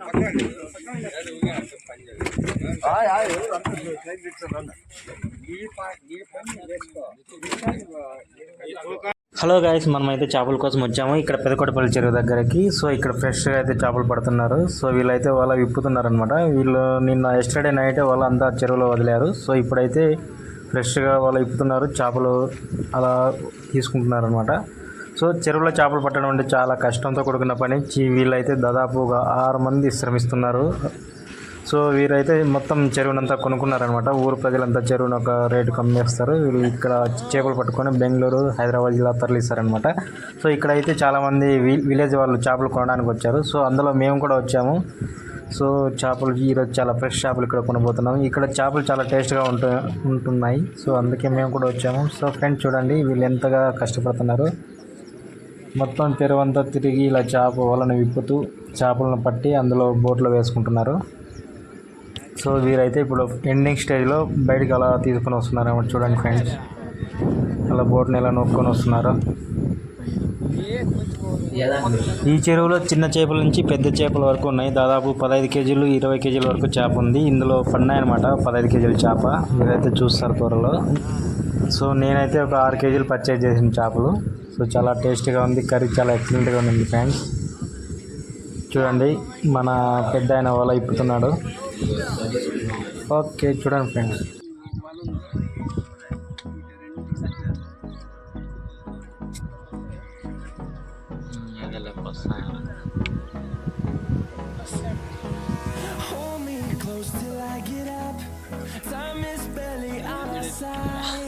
Hello guys మనమైతే చేపల కోసం వచ్చాము. ఇక్కడ పెదకొడపల్లి చెరువు దగ్గరకి. సో ఇక్కడ ఫ్రెష్గా అయితే చేపలు పడుతున్నారు. సో వీళ్ళైతే వాళ్ళ విప్పుతున్నారు అనమాట వీళ్ళు నిన్న ఎస్టర్డే నైట్ వాళ్ళు అంతా చెరువులో వదిలేరు. సో ఇప్పుడైతే ఫ్రెష్గా వాళ్ళు విప్పుతున్నారు. చేపలు అలా తీసుకుంటున్నారు అనమాట సో చెరువులో చేపలు పట్టడం అంటే చాలా కష్టంతో కూడుకున్న పని. చి- వీళ్ళైతే దాదాపుగా ఆరు మంది శ్రమిస్తున్నారు. సో వీరైతే మొత్తం చెరువునంతా కొనుక్కున్నారనమాట ఊరు ప్రజలంతా చెరువును ఒక రేటు కమ్మేస్తారు. వీళ్ళు ఇక్కడ చేపలు పట్టుకొని బెంగళూరు హైదరాబాద్ జిల్లా తరలిస్తారనమాట సో ఇక్కడైతే చాలామంది వి- విలేజ్ వాళ్ళు చేపలు కొనడానికి వచ్చారు. సో అందులో మేము కూడా వచ్చాము. సో చేపలు ఈరోజు చాలా ఫ్రెష్ చేపలు ఇక్కడ కొనబోతున్నాం ఇక్కడ చేపలు చాలా టేస్ట్గా ఉంటు ఉంటున్నాయి. సో అందుకే మేము కూడా వచ్చాము. సో ఫ్రెండ్స్ చూడండి వీళ్ళు ఎంతగా కష్టపడుతున్నారు. మొత్తం తెరవంతా తిరిగి ఇలా చేప వలను విప్పుతూ చేపలను పట్టి అందులో బోట్లో వేసుకుంటున్నారు. సో వీరైతే ఇప్పుడు ఎండింగ్ స్టేజ్లో బయటకు అలా తీసుకొని వస్తున్నారు అన్నమాట చూడండి ఫ్రెండ్స్. అలా బోట్ని ఇలా నొక్కొని వస్తున్నారు. ఈ చెరువులో చిన్న చేపల నుంచి పెద్ద చేపల వరకు ఉన్నాయి. దాదాపు పదహైదు కేజీలు ఇరవై కేజీల వరకు చేప ఉంది. ఇందులో పన్నాయి అనమాట పదహైదు కేజీల చేప. మీరైతే చూస్తారు త్వరలో. సో నేనైతే ఒక ఆరు కేజీలు పర్చేజ్ చేసిన చేపలు సో చాలా టేస్టీగా ఉంది కర్రీ చాలా ఎక్సలెంట్గా ఉంది ఫ్రెండ్స్ చూడండి మన పెద్ద ఆయన వల ఇప్పుతున్నాడు ఓకే చూడండి friends close till I get up. Time is barely on our side.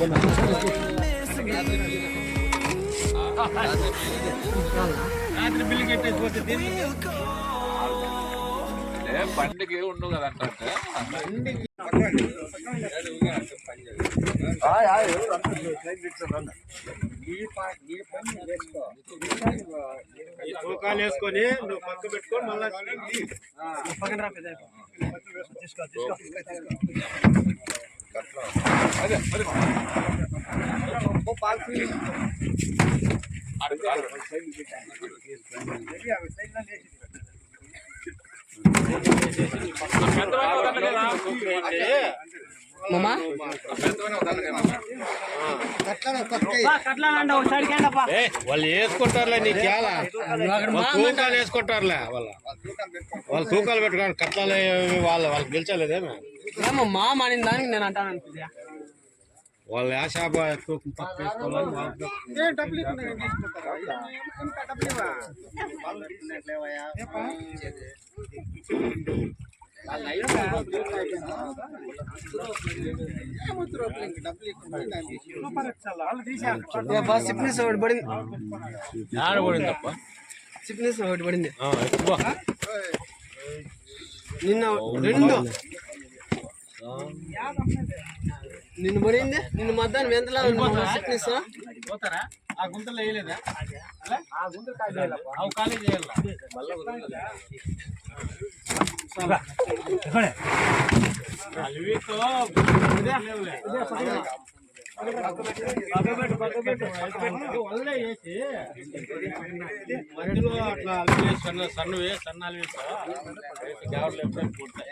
We'll go. పండుగ ఉండవు కదా అంటే తూకాలు వేసుకొని నువ్వు పక్క పెట్టుకొని మళ్ళీ వాళ్ళు వేసుకుంటారులే వాళ్ళు తూకాలు వేసుకుంటారులే వాళ్ళ. వాళ్ళు తూకాలు పెట్టుకోండి కట్టాలు వాళ్ళు వాళ్ళకి గెలిచలేదేమే? ఏమో మా మానిన దానికి నేను అంటాను అనుకుంటా. వాళ్ళు ఆ షాప్ సిప్నెస్ ఒకటి పడింది. ఆడబడింది తప్ప సిప్నెస్ ఒకటి పడింది. నిన్న రెండు. నిన్ను పడింది నిన్ను మధ్యాహ్నం ఎంతలా ఉంది సిప్నెస్ ఆ? గుంతలో వేయలేదా? అవి ఖాళీ చేయాలి? అలివితో లేవులే. వదిలే వేసి మట్టిలో అట్లా సన్న సన్నవి సన్న ఎప్పుడైనా పూర్తాయి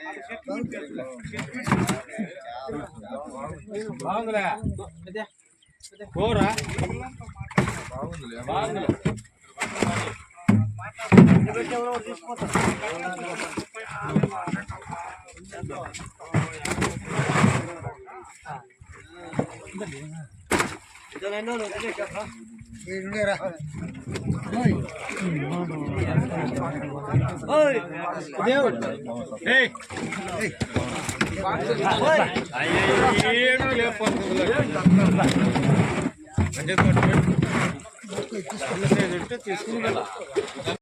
బాగుందిలే. కూర అయ్యేడు తీసుకుని